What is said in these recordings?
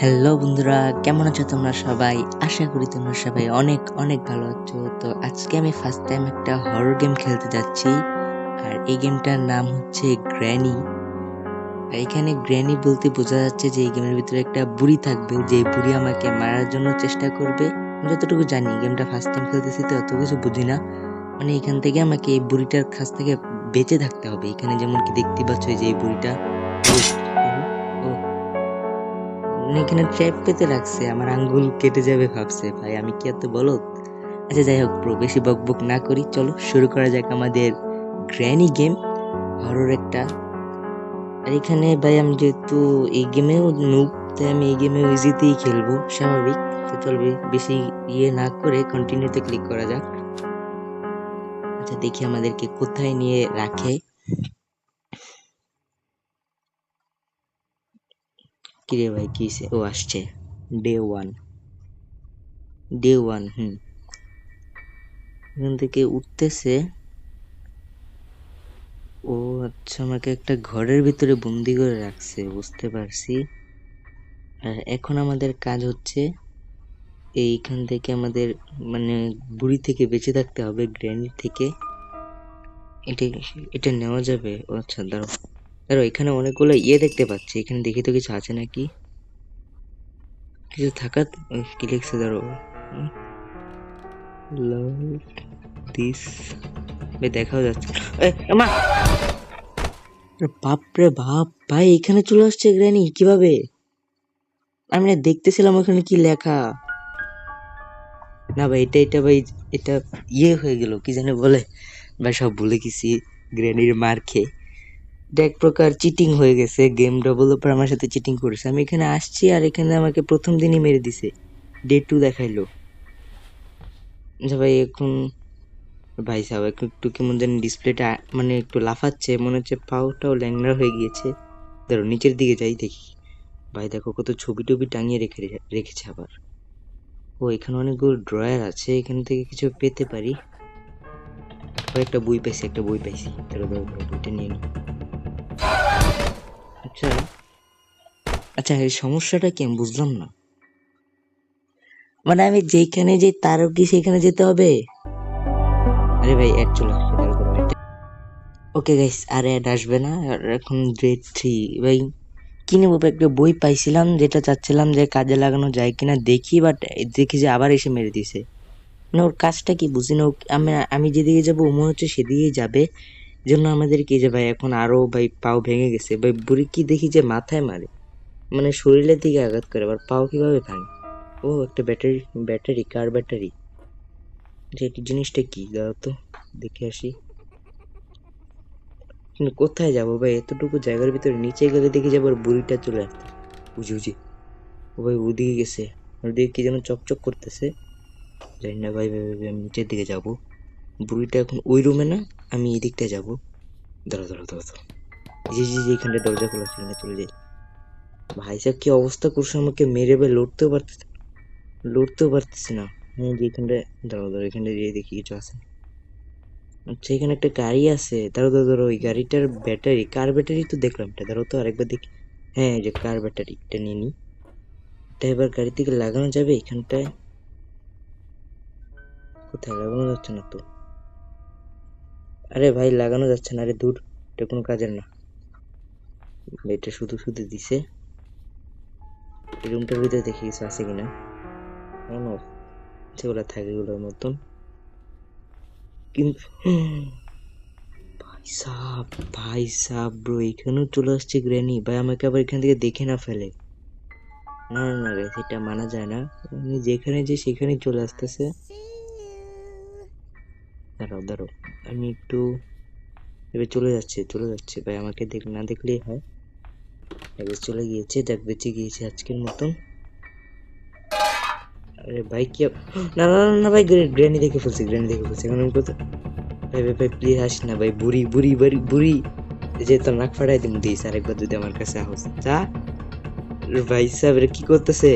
Hello বন্ধুরা, কেমন আছো তোমরা সবাই? আশা করি তোমরা সবাই অনেক অনেক ভালো আছো। তো আজকে আমি ফার্স্ট টাইম একটা হরর গেম খেলতে যাচ্ছি, আর এই গেমটার নাম হচ্ছে গ্র্যানি আর এখানে গ্র্যানি বলতে বোঝা যাচ্ছে যে এই গেমের ভিতরে একটা বুড়ি থাকবে, যে বুড়ি আমাকে মারার জন্য চেষ্টা করবে। আমি যতটুকু জানি গেমটা ফার্স্ট টাইম খেলতেছি, তো অত কিছু বুঝি না। মানে এখান থেকে আমাকে এই বুড়িটার কাছ থেকে বেঁচে থাকতে হবে। এখানে যেমন কি দেখতে পাচ্ছ যে এই বুড়িটা। মানে এখানে ট্র্যাপ পেতে রাখছে আমার আঙ্গুল কেটে যাবে ভাবছে। ভাই, আমি কি এত বলো আচ্ছা যাই হোক ব্রো বেশি বক বক না করি, চলো শুরু করা যাক আমাদের গ্র্যানি গেম হরর একটা। আর এখানে, ভাই, আমি যেহেতু এই গেমেও নুব তাই আমি এই গেমেও ইজিতেই খেলব, স্বাভাবিক। তো চলবে বেশি ইয়ে না করে কন্টিনিউতে ক্লিক করা যাক। আচ্ছা দেখি আমাদেরকে কোথায় নিয়ে রাখে। কিরে ভাই কি? ও আসছে ডে ওয়ান ডে ওয়ান হুম এখান থেকে উঠতেছে ও আচ্ছা আমাকে একটা ঘরের ভিতরে বন্দি করে রাখছে, বুঝতে পারছি। আর এখন আমাদের কাজ হচ্ছে, এইখান থেকে আমাদের মানে বুড়ি থেকে বেঁচে থাকতে হবে গ্র্যানি থেকে। এটা এটা নেওয়া যাবে। ও আচ্ছা দাঁড়াও। দাঁড়াও এখানে অনেকগুলো ইয়ে দেখতে পাচ্ছি। এখানে দেখি তো কিছু আছে নাকি? কিছু ওই কি লিখছে? দিস দেখাও যাচ্ছে! আরে বাপরে বাপ! ভাই, এখানে চলে আসছে গ্র্যানি, কীভাবে? আমি না দেখতেছিলাম ওখানে কি লেখা। না ভাই, এটা এটা ভাই, এটা ইয়ে হয়ে গেল, কি জানে বলে। ভাই, সব ভুলে গেছি, গ্র্যানির মার খেয়ে। এক প্রকার চিটিং হয়ে গেছে গেম ডেভেলপার আমার সাথে চিটিং করেছে। আমি এখানে আসছি আর এখানে আমাকে প্রথম দিনই মেরে দিছে। ডে টু দেখাইলো। আচ্ছা ভাই, এখন ভাই সাহেব, একটু একটু কেমন জানি ডিসপ্লেটা মানে একটু লাফাচ্ছে, মনে হচ্ছে পাওটাও ল্যাংড়া হয়ে গিয়েছে। ধরো, নিচের দিকে যাই দেখি। ভাই দেখো, কত ছবি টবি টাঙিয়ে রেখে, রেখেছে আবার। ও, এখানে অনেকগুলো ড্রয়ার আছে, এখান থেকে কিছু পেতে পারি। একটা বই পাইছি, একটা বই পাইছি। ধরো বইটা নিয়ে নিই আচ্ছা আচ্ছা এই সমস্যাটা কি বুঝলাম না। মানে আমি যেখানে যে তারও কি সেখানে যেতে হবে? আরে ভাই ওকে গাইস আর অ্যাড আসবে না এখন গ্রেড থ্রি ভাই, কি নেব, একটা বই পাইছিলাম, যেটা চাচ্ছিলাম যে কাজে লাগানো যায় কিনা দেখি বাট দেখি যে আবার এসে মেরে দিছে মানে ওর কাজটা কি বুঝি না আমি আমি যেদিকে যাব মনে হচ্ছে সেদিকেই যাবে। জন্য আমাদের কি যে ভাই এখন আরও ভাই পাও ভেঙে গেছে। ভাই বুড়ি কি দেখি যে মাথায় মারে? মানে শরীরের দিকে আঘাত করে আবার পাও কীভাবে ভাঙে? ও একটা ব্যাটারি ব্যাটারি কার ব্যাটারি? যে জিনিসটা কি? দাও তো দেখে আসি। কোথায় যাব ভাই? এতটুকু জায়গার ভিতরে নিচে গেলে দেখি যাব আর বুড়িটা চলে আসছে। বুঝি বুঝি ও ভাই ওদিকে গেছে। ওদিকে কি যেন চকচক করতেছে। জানি না ভাই, ভাই, আমি নিচের দিকে যাব। বুড়িটা এখন ওই রুমে না? আমি এই দিকটা যাব দাঁড়া দাঁড়া দাঁড়া দাঁড়া যে, যে এখানটা দরজা খোলা ছিল না চলে যাই। ভাই সাহেব কি অবস্থা করছে আমাকে? মেরে ভাই লড়তেও পারতেছে লড়তেও পারতেছে না। হ্যাঁ যে এখানটা দাঁড়াও দাঁড়াও এখানটা যেয়ে দেখি কিছু আছে। আচ্ছা এখানে একটা গাড়ি আছে। দাঁড়াও দাঁড়াও দাঁড়াও ওই গাড়িটার ব্যাটারি কার ব্যাটারি তো দেখলাম এটা? দাঁড়াও তো আরেকবার দেখি। হ্যাঁ যে কার ব্যাটারি? এটা নিয়ে নিই এটা এবার গাড়ি থেকে লাগানো যাবে এখানটায়? কোথায়? লাগানো যাচ্ছে না তো। আরে ভাই, লাগানো যাচ্ছে না আরে দূর এটা কোনো কাজের না। এটা শুধু শুধু দিছে। রুমটার ভিতরে দেখি কিছু আছে কিনা? অন যেগুলো থাকে এগুলোর মতন। কিন্তু ভাই সাহ ভাই সাহ ব্রো এখানেও চলে আসছে গ্র্যানি ভাই, আমাকে আবার এখান থেকে দেখে না ফেলে। না না না এটা মানা যায় না। যেখানে যে সেখানে চলে আসতেছে। দাঁড়াও দাঁড়াও। আমি একটু এবার চলে যাচ্ছে চলে যাচ্ছে। ভাই আমাকে দেখ না দেখলেই হয়। এবার চলে গিয়েছে যাক বেঁচে গিয়েছে আজকের মতন। আরে ভাই কি না না না, ভাই গ্র্যানি দেখে ফেলছে গ্র্যানি দেখে ফেলছে। এখন আমি কোথায় ভাই ভাই ভাই প্লিজ আসি না ভাই বুড়ি বুড়ি বুড়ি বুড়ি। যে তোর নাক ফাটাই দিম দিস আরেকবার যদি আমার কাছে আহস যা। ভাই সাহেব কি করতেছে?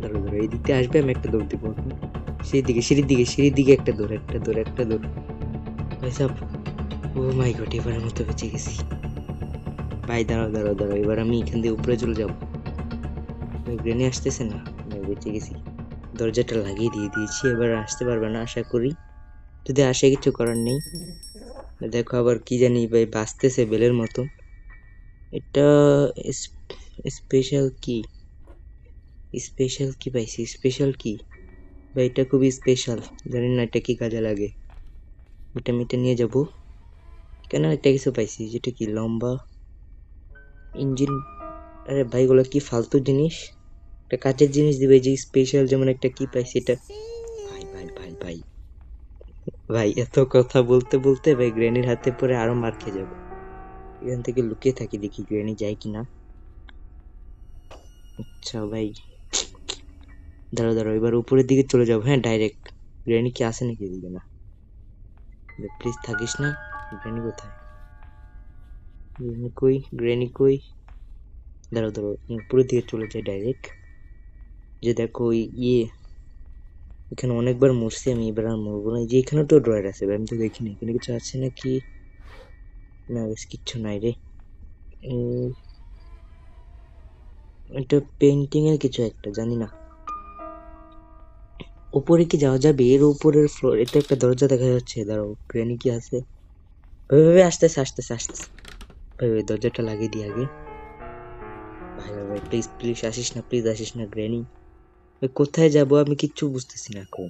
ধরো ধরো এই দিকতে আসবে আমি একটা দৌড় দিব। সেই দিকে, সিঁড়ির দিকে সিঁড়ির দিকে একটা দৌড় একটা দৌড় একটা দৌড়। ভাই সাহেব ও মাই গড এবারের মতো বেঁচে গেছি। ভাই দাঁড়াও দাঁড়াও দাঁড়াও, এবার আমি এখান দিয়ে উপরে চলে যাব। গ্রেনি আসতেছে না। বেঁচে গেছি। দরজাটা লাগিয়ে দিয়ে দিয়েছি, এবার আসতে পারবে না, আশা করি। যদি আসে, কিছু করার নেই। দেখো আবার কি জানি, ভাই বাঁচতেছে বেলের মতো। এটা স্পেশাল কি? স্পেশাল কি পাইছি স্পেশাল কি? ভাই এটা খুবই স্পেশাল জানি না এটা কি কাজে লাগে। এটা আমি এটা নিয়ে যাব। কেন একটা কিছু পাইছি? যেটা কি লম্বা? ইঞ্জিন? আরে ভাই গুলো কি ফালতু জিনিস? একটা কাজের জিনিস দিবে, যে স্পেশাল যেমন একটা কি পাইছি এটা ভাই ভাই ভাই ভাই। ভাই, এত কথা বলতে বলতে ভাই গ্রেনির হাতে পরে আরও মার খেয়ে যাব। এখান থেকে লুকিয়ে থাকি, দেখি গ্রেনি যায় কিনা। আচ্ছা ভাই। দাঁড়াও দাঁড়াও, এবার উপরের দিকে চলে যাব। হ্যাঁ ডাইরেক্ট গ্রেনি কি আসে নাকি এদিকে? না। প্লিজ থাকিস না। গ্রেনি কোথায়? গ্রেনি কই? গ্রেনি কই? দাঁড়াও দাঁড়াও উপরের দিকে চলে যাই ডাইরেক্ট যে দেখো, ওই ইয়ে এখানে অনেকবার মরছি আমি, এবার আর মরবো না। যে এখানে তো ড্রয়ার আছে আমি তো দেখিনি। এখানে কিছু আছে নাকি? না, বেশ কিচ্ছু নাই রে। এটা পেন্টিং এর কিছু একটা, জানি না। উপরে কি যাওয়া যাবে? এর উপরের ফ্লোর এটা একটা দরজা দেখা যাচ্ছে। দাঁড়াও গ্রেনি কি আছে? ভাই ভাই আসতেছে আসতেছে আসতেছে। ভাই ভাই, দরজাটা লাগিয়ে দিই আগে। ভাই ভাই প্লিজ প্লিজ আসিস না প্লিজ আসিস না গ্রেনি কোথায় যাব? আমি কিচ্ছু বুঝতেছি না এখন।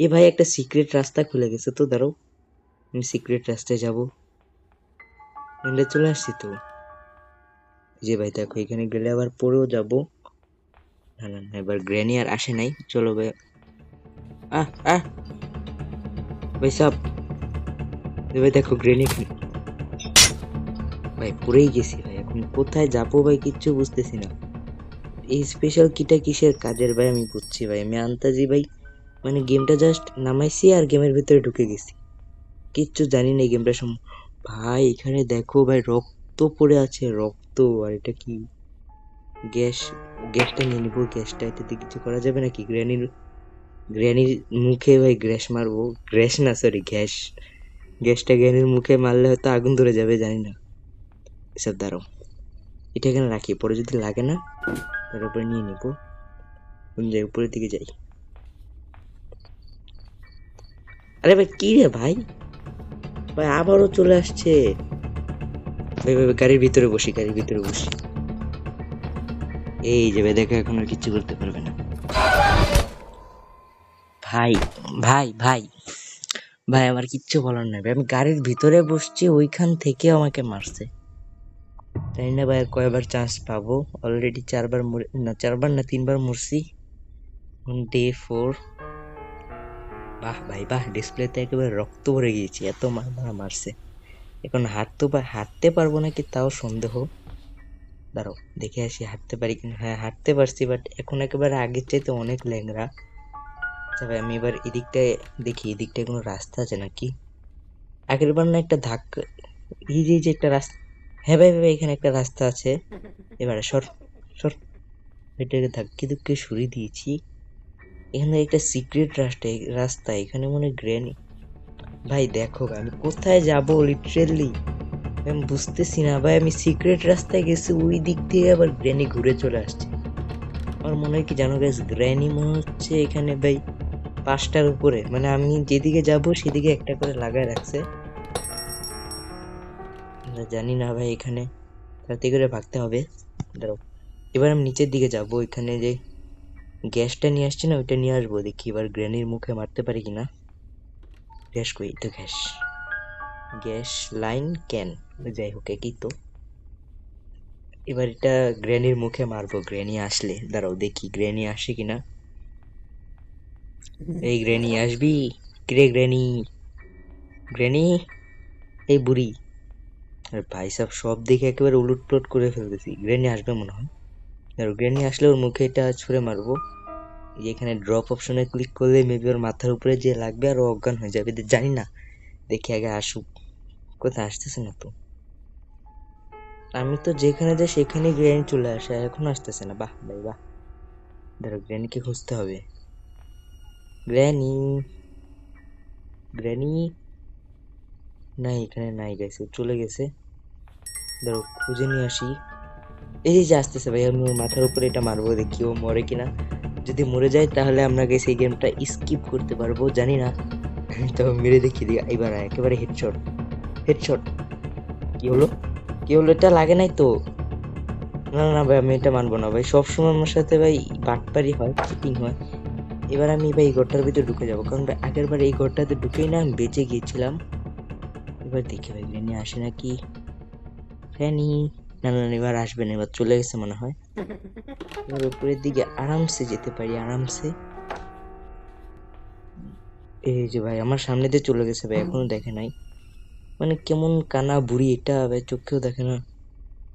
এ ভাই, একটা সিক্রেট রাস্তা খুলে গেছে তো, দাঁড়াও। আমি সিক্রেট রাস্তায় যাব। এন্ডে চলে আসছি তো। যে ভাই, দেখো, এখানে গেলে আবার পরেও যাব। না না, এবার গ্র্যানি আর আসে নাই, চলো ভাই। আহ আহ। ভাই, সব। ভাই, দেখো গ্র্যানি ভাই পুরেই গেছি ভাই, এখন কোথায় যাব ভাই, কিচ্ছু বুঝতেছি না। এই স্পেশাল কিটা কিসের কাজের ভাই, আমি বুঝছি ভাই। আমি আন্তাজি ভাই মানে গেমটা জাস্ট নামাইছি আর গেমের ভিতরে ঢুকে গেছি। কিচ্ছু জানি না গেমটা সম, ভাই, এখানে দেখো ভাই, রক্ত পড়ে আছে, রক্ত, আর এটা কি? গ্যাস গ্যাসটা নিয়ে নিবো গ্যাসটা এটাতে কিছু করা যাবে নাকি? গ্র্যানির গ্র্যানির মুখে ভাই গ্যাস মারবো। গ্যাস না সরি গ্যাস। গ্যাসটা গ্র্যানির মুখে মারলে হয়তো আগুন ধরে যাবে জানি না। এসব দাঁড়াও এটা এখানে রাখি পরে যদি লাগে না তার উপরে নিয়ে নিবো। যাই উপরের দিকে যাই। আরে ভাই কি রে ভাই? ভাই আবারও চলে আসছে। ভাই ভাই, গাড়ির ভিতরে বসি গাড়ির ভিতরে বসি। এই যে ভাই দেখো এখন আর কিচ্ছু করতে পারবে না। ভাই ভাই ভাই ভাই, আমার কিচ্ছু বলার নাই। আমি গাড়ির ভিতরে বসছি, ওইখান থেকে আমাকে মারছে। জানি না ভাই, কয়বার চান্স পাবো? অলরেডি চারবার না চারবার না, তিনবার মরছি। ডে ফোর বাহ ভাই, বাহ ডিসপ্লেতে একেবারে রক্ত ভরে গিয়েছি। এত মার, মারা মারছে। এখন হাঁটতে হাঁটতে পারব নাকি তাও সন্দেহ। দাঁড়াও, দেখে আসি, হাঁটতে পারি কিনা? হ্যাঁ হাঁটতে পারছি বাট এখন একেবারে আগের চাইতে অনেক ল্যাংরা আচ্ছা ভাই, আমি এবার এদিকটায় দেখি, এদিকটায় কোনো রাস্তা আছে নাকি? আগের বার না একটা ধাক্কা, এই যে যে একটা রাস্তা হ্যাঁ ভাই ভাই এখানে একটা রাস্তা আছে। এবারে সর সর। এটাকে ধাক্কে ধুক্কে সরিয়ে দিয়েছি। এখানে একটা সিক্রেট রাস্তা রাস্তা, এখানে মনে গ্র্যানি ভাই, দেখো, আমি কোথায় যাব লিটারেলি আমি বুঝতেছি না ভাই, আমি সিক্রেট রাস্তায় গেছি, ওই দিক দিয়ে আবার গ্র্যানি ঘুরে চলে আসছে। আমার মনে হয় কি জানো গাইস গ্র্যানি মনে হচ্ছে এখানে ভাই পাঁচটার উপরে। মানে আমি যেদিকে যাব সেদিকে একটা করে লাগায় রাখছে। জানি না ভাই এখানে তাড়াতাড়ি করে ভাগতে হবে। দাঁড়াও, এবার আমি নিচের দিকে যাব এখানে যে গ্যাসটা নিয়ে আসছি না, ওইটা নিয়ে আসব। দেখি এবার গ্র্যানির মুখে মারতে পারি কিনা। গ্যাস কই? তো গ্যাস। Gas line can. যাই হোক, একই তো। এবার এটা গ্র্যানির মুখে মারবো গ্র্যানি আসলে। দাঁড়াও, দেখি গ্র্যানি আসে কিনা। এই গ্র্যানি আসবি? কিরে গ্র্যানি গ্র্যানি এই বুড়ি। আর ভাই সাহেব সব দেখে একেবারে উলট প্লট করে ফেলতেছি। গ্র্যানি আসবে মনে হয়। দাঁড়াও গ্র্যানি আসলে ওর মুখে এটা ছুঁড়ে মারবো। এখানে ড্রপ অপশনে ক্লিক করলে মেবি ওর মাথার উপরে যে লাগবে আর অজ্ঞান হয়ে যাবে। জানি না, দেখি আগে আসুক। কোথায় আসতেছে না তো? আমি তো যেখানে যাই সেখানে গ্র্যানি চলে আসে এখন আসতেছে না। বাহ ভাই, বাহ। ধরো গ্র্যানিকে খুঁজতে হবে? গ্র্যানি গ্র্যানি নাই, এখানে নাই গেছে চলে গেছে। ধরো খুঁজে নিয়ে আসি। এই যে আসতেছে ভাই, আমি মাথার উপরে এটা মারবো, দেখি ও মরে কিনা। যদি মরে যায় তাহলে আমরা গেছি এই গেমটা স্কিপ করতে পারব, জানি না। তো মেরে দেখি দিই এবার একেবারে হেডশট হেডশট কি হলো? কি হলো? এটা লাগে নাই তো। না না ভাই আমি এটা মানবো না ভাই। সবসময় আমার সাথে ভাই বাটপারি হয় চিটিং হয়। এবার আমি ভাই এই ঘরটার ভিতরে ঢুকে যাব। কারণ ভাই আগের বার এই ঘরটাতে ঢুকেই না আমি বেঁচে গিয়েছিলাম। এবার দেখি ভাই গ্রেনি আসে নাকি? গ্রেনি না না না, এবার আসবে না এবার চলে গেছে মনে হয়। এবার উপরের দিকে আরামসে যেতে পারি আরামসে। এই যে ভাই আমার সামনে দিয়ে চলে গেছে ভাই এখনও দেখে নাই। মানে কেমন কানা বুড়ি, এটা ভাই চোখেও দেখে না।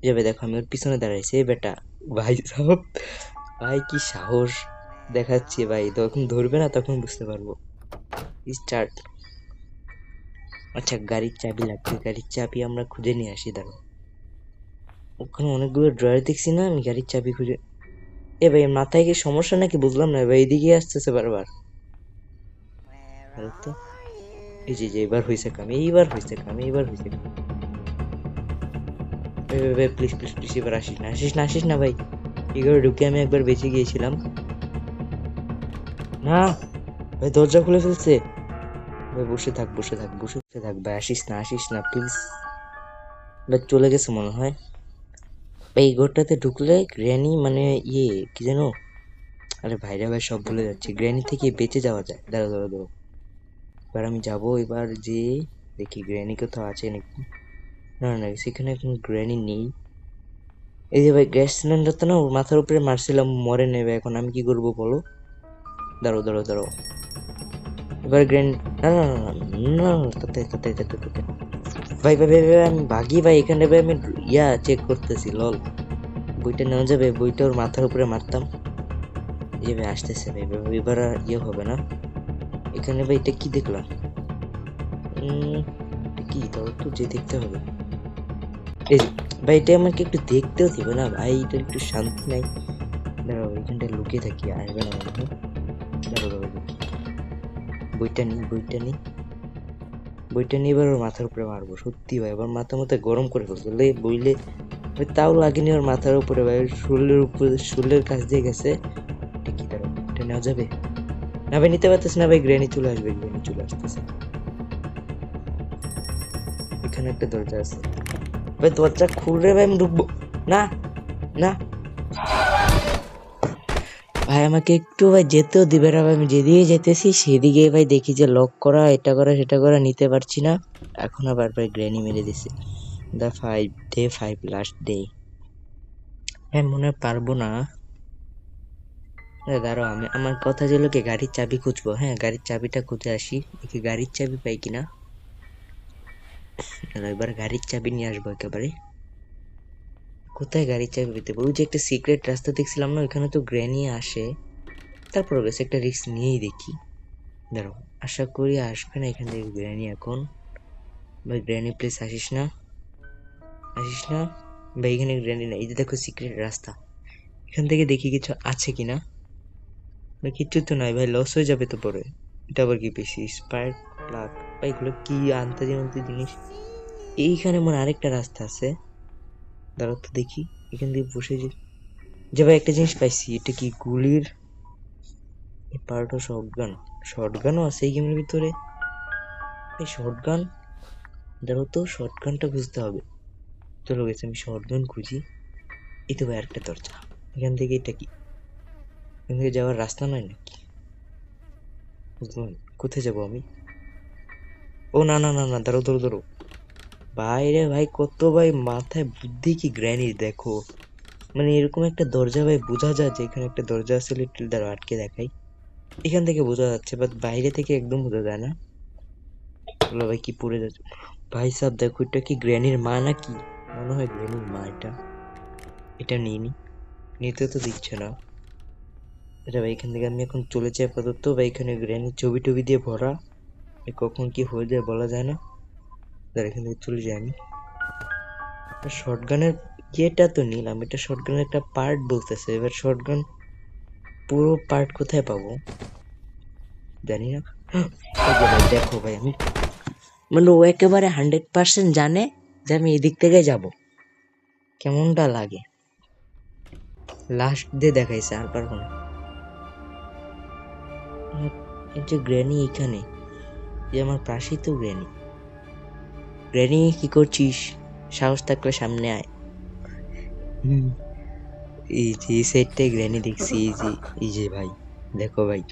যাবে দেখো, আমি ওর পিছনে দাঁড়াইছি এই বেটা। ভাই সব, ভাই কি সাহস দেখাচ্ছি ভাই। তখন ধরবে না তখন বুঝতে পারব। স্টার্ট আচ্ছা গাড়ির চাবি লাগবে, গাড়ির চাবি আমরা খুঁজে নিয়ে আসি দাঁড়ো ওখানে অনেকগুলো ড্রয়ার দেখছি না, আমি গাড়ির চাবি খুঁজে এ ভাই, মাথায় কি সমস্যা নাকি? বুঝলাম না ভাই এদিকে আসতেছে বারবার। তো এই যে যে, এবার হয়েছে কাম, এইবার হয়েছে কাম, এইবার হয়েছে কাম। প্লিজ প্লিজ প্লিজ এবার আসিস না আসিস না আসিস না ভাই। এগারো ঢুকে আমি একবার বেঁচে গিয়েছিলাম। না, ভাই, দরজা খুলে ফেলছে। ভাই, বসে থাক বসে থাক বসে থাক। ভাই, আসিস না আসিস না প্লিজ ভাই, চলে গেছে মনে হয়। ভাই, এই ঘরটাতে ঢুকলে গ্র্যানি মানে ইয়ে কি জানো আরে ভাইরা ভাই, সব ভুলে যাচ্ছে। গ্র্যানি থেকে বেঁচে যাওয়া যায়। দাঁড়ো দাঁড়ো দাঁড়ো এবার আমি যাব এবার যে দেখি গ্র্যানি কোথাও আছে নাকি? না না সেখানে কোনো গ্র্যানি নেই। এই যে ভাই গ্যাস সিলিন্ডার তো না ওর মাথার উপরে মারছিলাম মরে নেবে এখন আমি কি করব বলো? দাঁড়ো দাঁড়ো দাঁড়ো এবার গ্র্যান্ড না না না না তাতে তাতে তাতে তাতে ভাই ভাই ভাই ভাই, আমি ভাগি ভাই এখানে ভাই আমি ইয়া চেক করতেছি লল বইটা নেওয়া যাবে বইটা ওর মাথার উপরে মারতাম। এই ভাই আসতেছে ভাই এবার ইয়ে হবে না। এখানে ভাই এটা কি দেখলাম? কি? তাও তো যে দেখতে হবে। এই ভাই এটা আমাকে একটু দেখতেও দিবে না ভাই, এটা একটু শান্তি নাই। দাঁড়াও, এখানটা লুকিয়ে থাকি আসবে না মনে দাঁড়াও দাঁড়াও বইটা নি বইটা নি। বইটা নিয়ে এবার ওর মাথার উপরে মারবো, সত্যি ভাই। এবার মাথা মাথা গরম করে ফেলছে। বইলে তাও লাগেনি ওর মাথার উপরে ভাই শরীরের উপরে, শরীরের কাছ দিয়ে গেছে। এটা কি? দাঁড়াও, এটা নেওয়া যাবে? না ভাই নিতে পারতেছে না, ভাই গ্রেনি চলে আসবে গ্রেনি চলে আসতেছে। এখানে একটা দরজা আছে। ভাই, দরজা খুললে ভাই আমি ঢুকবো। না না। ভাই, আমাকে একটু, ভাই, যেতেও দিবে না, ভাই, আমি যেদিকে যেতেছি, সেদিকে, ভাই, দেখি যে লক করা, এটা করা, সেটা করা, নিতে পারছি না। এখন আবার, ভাই গ্রেনি মেরে দিছে। The five day five last day হ্যাঁ মনে পারব না। দাঁড়াও আমি, আমার কথা ছিল কি, গাড়ির চাবি খুঁজবো। হ্যাঁ গাড়ির চাবিটা খুঁজে আসি, দেখি গাড়ির চাবি পাই কিনা। এবার গাড়ির চাবি নিয়ে আসব একেবারে। কোথায় গাড়ির চাবি পেতে ওই যে একটা সিক্রেট রাস্তা দেখছিলাম না, ওইখানে তো গ্র্যানি আসে। তারপর গেছে একটা রিস্ক নিয়েই দেখি। দাঁড়াও, আশা করি আসবে না এখান থেকে গ্র্যানি এখন। ভাই, গ্র্যানি প্লিজ আসিস না? আসিস না? ভাই, এখানে গ্র্যানি না এই যে দেখো, সিক্রেট রাস্তা। এখান থেকে দেখি কিছু আছে কিনা। ভাই কিচ্ছু তো নাই ভাই লস হয়ে যাবে তো পরে। এটা আবার কি বেশি? স্পার্ক প্লাগ ভাই, এগুলো কি আনতে জানতে জিনিস? এইখানে মনে আরেকটা রাস্তা আছে। দাঁড়াও তো দেখি। এখান থেকে বসে যে যে ভাই, একটা জিনিস পাইছি। এটা কি গুলির পার্ট ও শর্টগান শর্টগানও আছে এই গেমের ভিতরে। এই শর্টগান দাঁড়াও তো শর্টগানটা খুঁজতে হবে। চলো গেছে আমি শর্টগান খুঁজি। এই তো ভাই, আরেকটা দরজা। এখান থেকে এটা কি? এখান যাওয়ার রাস্তা নয় নাকি? কোথায় যাব আমি? ও, না না না না দাঁড়ো দাঁড়ো দাঁড়ো বাইরে ভাই, কত ভাই, মাথায় বুদ্ধি কি গ্র্যানি, দেখো। মানে এরকম একটা দরজা ভাই, বোঝা যায় যে এখানে একটা দরজা আছে, লিটল দ্বারা আটকে দেখাই। এখান থেকে বোঝা যাচ্ছে বাট বাইরে থেকে একদম বোঝা যায় না। বলো ভাই, কি পড়ে যাচ্ছে? ভাই সাহেব দেখো, এটা কি গ্র্যানির মা নাকি? মনে হয় গ্র্যানির মা এটা। এটা নিয়ে নিতে তো দিচ্ছে না। এটা ভাই, এখান থেকে আমি এখন চলে যাই আপাতত। ভাই, এখানে গ্র্যানির ছবি টবি দিয়ে ভরা। কখন কি হয়ে যায় বলা যায় না। দাঁড়া এখান থেকে চলে যাই আমি। শর্টগানের ইয়েটা তো নিলাম। এটা শর্টগানের একটা পার্ট বলতেছে। এবার শর্টগান পুরো পার্ট কোথায় পাবো? জানি না। দেখো ভাই, আমি মানে ও একেবারে হান্ড্রেড পার্সেন্ট জানে যে আমি এদিক থেকে যাব। কেমনটা লাগে? লাস্ট দিয়ে দেখাইছে আর পারব না। এই যে গ্র্যানি এখানে। যে আমার পাশেই তো গ্র্যানি। গ্র্যানি, কি করছিস? সাহস থাকলে সামনে আয়। হুম। এই যে, এই সাইডটাই গ্র্যানি দেখছি, এই যে এই যে ভাই, দেখো ভাই।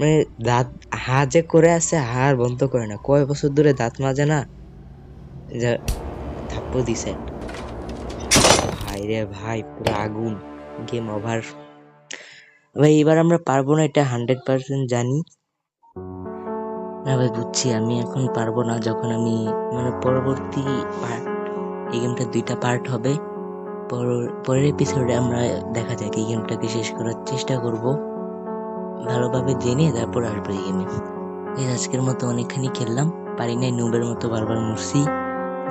মানে দাঁত, হা যে করে আছে হার বন্ধ করে না। কয় বছর ধরে দাঁত মাজে না? যা থাপ্পো দিছে। ভাই রে ভাই, পুরো আগুন। গেম ওভার ভাই, এবার আমরা পারব না, এটা হান্ড্রেড পার্সেন্ট জানি। না ভাই, বুঝছি, আমি এখন পারব না, যখন আমি মানে পরবর্তী পার্ট এই গেমটা দুইটা পার্ট হবে। পর- পরের এপিসোডে আমরা দেখা যাক, এই গেমটাকে শেষ করার চেষ্টা করব। ভালোভাবে জেনে তারপর আসব এই গেমে এই আজকের মতো অনেকখানি খেললাম, পারি নাই নুবের মতো বারবার মরছি।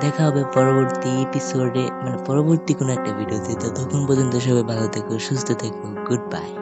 দেখা হবে পরবর্তী এপিসোডে মানে পরবর্তী কোনো একটা ভিডিওতে ততক্ষণ পর্যন্ত সবাই ভালো থেকো, সুস্থ থেকো গুড বাই